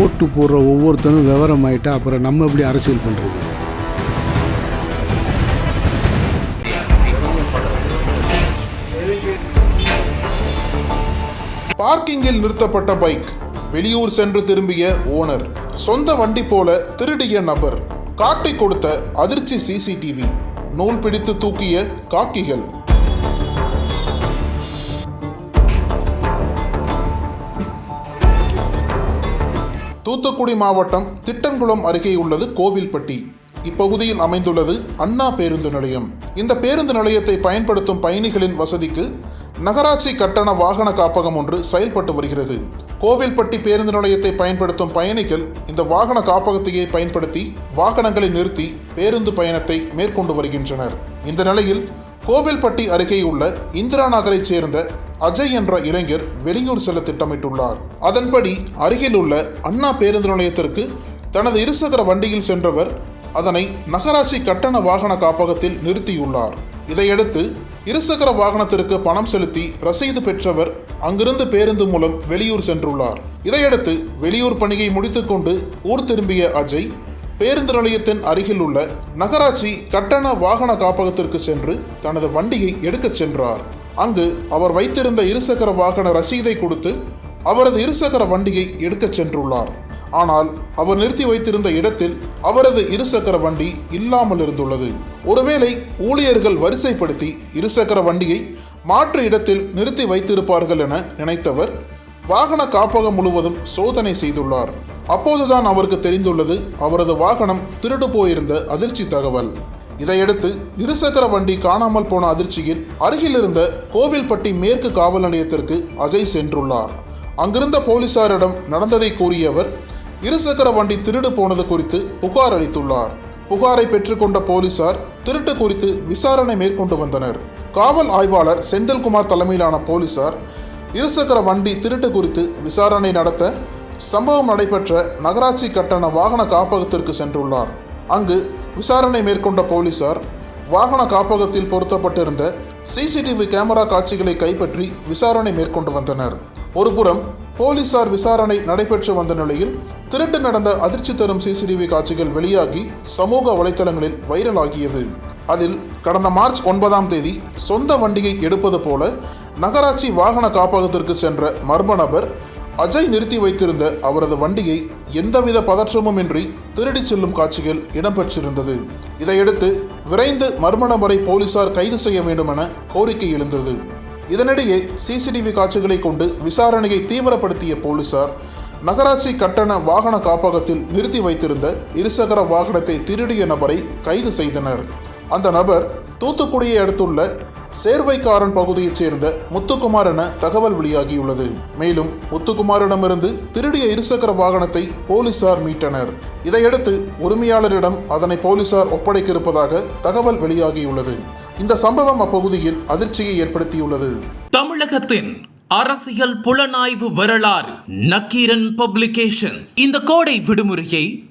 ஓட்டு போடுற ஒவ்வொருத்தனும் விவரம் ஆயிட்டா அப்புறம் நம்ம எப்படி அரசியல் பண்ணுறது பார்க்கிங்கில் நிறுத்தப்பட்ட பைக். வெளியூர் சென்று திரும்பிய ஓனர். சொந்த வண்டி போல திருடிய நபர். காட்டிக் கொடுத்த அதிர்ச்சி சிசிடிவி. நூல் பிடித்து தூக்கிய காக்கிகள். தூத்துக்குடி மாவட்டம் திட்டன்குளம் அருகே உள்ளது கோவில்பட்டி. இப்பகுதியில் அமைந்துள்ளது அண்ணா பேருந்து நிலையம். இந்த பேருந்து நிலையத்தை பயன்படுத்தும் பயணிகளின் வசதிக்கு நகராட்சி கட்டண வாகன காப்பகம் ஒன்று செயல்பட்டு வருகிறது. கோவில்பட்டி பேருந்து நிலையத்தை பயன்படுத்தும் பயணிகள் இந்த வாகன காப்பகத்தையே பயன்படுத்தி வாகனங்களை நிறுத்தி பேருந்து பயணத்தை மேற்கொண்டு வருகின்றனர். இந்த நிலையில் கோவில்பட்டி அருகே உள்ள இந்திரா நகரைச் சேர்ந்த அஜய் என்ற இளைஞர் வெளியூர் செல்ல திட்டமிட்டுள்ளார். அதன்படி அருகில் உள்ள அண்ணா பேருந்து நிலையத்திற்கு தனது இருசக்கர வண்டியில் சென்றவர் அதனை நகராட்சி கட்டண வாகன காப்பகத்தில் நிறுத்தியுள்ளார். இதையடுத்து இருசக்கர வாகனத்திற்கு பணம் செலுத்தி ரசீது பெற்றவர் அங்கிருந்து பேருந்து மூலம் வெளியூர் சென்றுள்ளார். இதையடுத்து வெளியூர் பணியை முடித்துக்கொண்டு ஊர் திரும்பிய அஜய் பேருந்து நிலையத்தின் அருகில் உள்ள நகராட்சி கட்டண வாகன காப்பகத்திற்கு சென்று தனது வண்டியை எடுக்கச் சென்றார். அங்கு அவர் வைத்திருந்த இருசக்கர வாகன ரசீதை கொடுத்து அவரது இருசக்கர வண்டியை எடுக்கச் சென்றுள்ளார். ஆனால் அவர் நிறுத்தி வைத்திருந்த இடத்தில் அவரது இருசக்கர வண்டி இல்லாமல் இருந்துள்ளது. ஒருவேளை ஊழியர்கள் வரிசைப்படுத்தி இருசக்கர வண்டியை மாற்று இடத்தில் நிறுத்தி வைத்திருப்பார்கள் என நினைத்தவர் வாகன காப்பகம் முழுவதும் சோதனை செய்துள்ளார். அப்போதுதான் அவருக்கு தெரிந்துள்ளது அவரது வாகனம் திருடு போயிருந்த அதிர்ச்சி தகவல். இதையடுத்து இருசக்கர வண்டி காணாமல் போன அதிர்ச்சியில் அருகில் இருந்த கோவில்பட்டி மேற்கு காவல் நிலையத்திற்கு அஜய் சென்றுள்ளார். அங்கிருந்த போலீசாரிடம் நடந்ததை கூறியவர் இருசக்கர வண்டி திருடு போனது குறித்து புகார் அளித்துள்ளார். புகாரை பெற்றுக்கொண்ட போலீசார் திருட்டு குறித்து விசாரணை மேற்கொண்டு வந்தனர். காவல் ஆய்வாளர் செந்தில்குமார் தலைமையிலான போலீசார் இருசக்கர வண்டி திருட்டு குறித்து விசாரணை நடத்த சம்பவம் நடைபெற்ற நகராட்சி கட்டண வாகன காப்பகத்திற்கு சென்றுள்ளார். அங்கு விசாரணை மேற்கொண்ட போலீசார் வாகன காப்பகத்தில் பொருத்தப்பட்டிருந்த சிசிடிவி கேமரா காட்சிகளை கைப்பற்றி விசாரணை மேற்கொண்டு வந்தனர். ஒருபுறம் போலீசார் விசாரணை நடைபெற்று வந்த நிலையில் திருட்டு நடந்த அதிர்ச்சி தரும் சிசிடிவி காட்சிகள் வெளியாகி சமூக வலைதளங்களில் வைரலாகியது. அதில் கடந்த மார்ச் ஒன்பதாம் தேதி சொந்த வண்டியை எடுப்பது போல நகராட்சி வாகன காப்பகத்திற்கு சென்ற மர்ம நபர் அஜய் நிறுத்தி வைத்திருந்த அவரது வண்டியை எந்தவித பதற்றமும் இன்றி திருடிச் செல்லும் காட்சிகள் இடம்பெற்றிருந்தது. இதையடுத்து விரைந்து மர்ம நபரை போலீசார் கைது செய்ய வேண்டும் என கோரிக்கை எழுந்தது. இதனிடையே சிசிடிவி காட்சிகளை கொண்டு விசாரணையை தீவிரப்படுத்திய போலீசார் நகராட்சி கட்டண வாகன காப்பகத்தில் நிறுத்தி வைத்திருந்த இருசக்கர வாகனத்தை திருடிய நபரை கைது செய்தனர். அந்த நபர் தூத்துக்குடியை அடுத்துள்ள சேர்வைக்காரன் பகுதியைச் சேர்ந்த முத்துக்குமார் என தகவல் வெளியாகியுள்ளது. மேலும் முத்துக்குமாரிடமிருந்து திருடிய இருசக்கர வாகனத்தை போலீசார் மீட்டனர். இதையடுத்து உரிமையாளரிடம் அதனை போலீசார் ஒப்படைக்க இருப்பதாக தகவல் வெளியாகியுள்ளது. இந்த சம்பவம் அப்பகுதியில் அதிர்ச்சியை ஏற்படுத்தியுள்ளது. தமிழகத்தின் அரசியல் புலனாய்வு வரலாறு நக்கீரன் பப்ளிகேஷன்ஸ். இந்த கோடை விடுமுறையை